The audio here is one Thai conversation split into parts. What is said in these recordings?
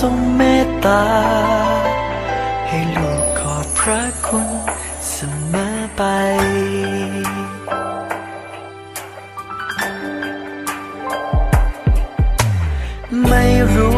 ทรงเมตตา ให้ลูกขอบพระคุณเสมอไปไม่รู้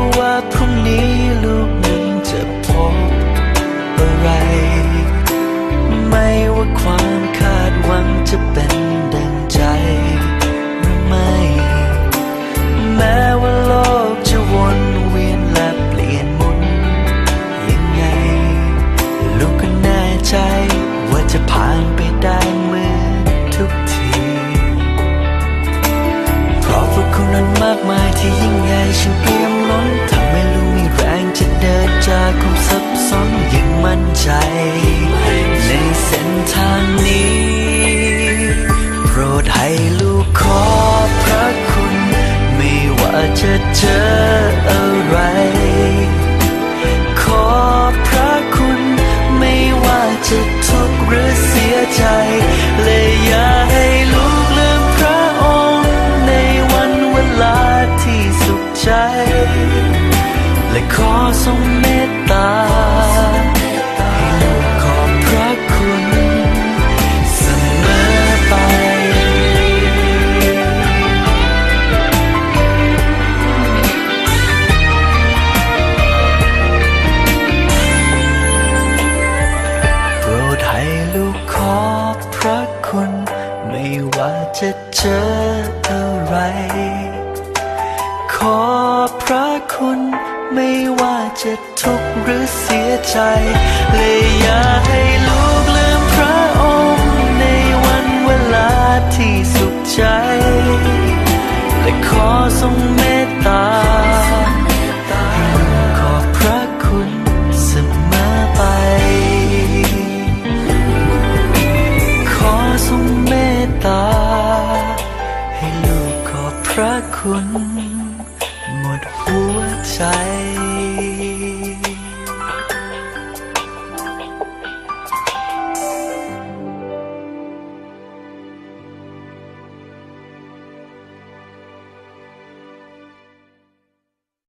และขอทรงเมตตาให้ลูกขอบพระคุณเสมอไป โปรดให้ลูกขอบพระคุณ ไม่ว่าจะเจออะไรขอ คุณไม่ว่าจะทุกข์หรือเสียใจ เลยอย่าให้ลูกลืมพระองค์ในวันเวลาที่สุขใจ และขอทรงเมตตาให้ลูกขอบพระคุณเสมอไป ขอทรงเมตตา ให้ลูกขอบพระคุณ 在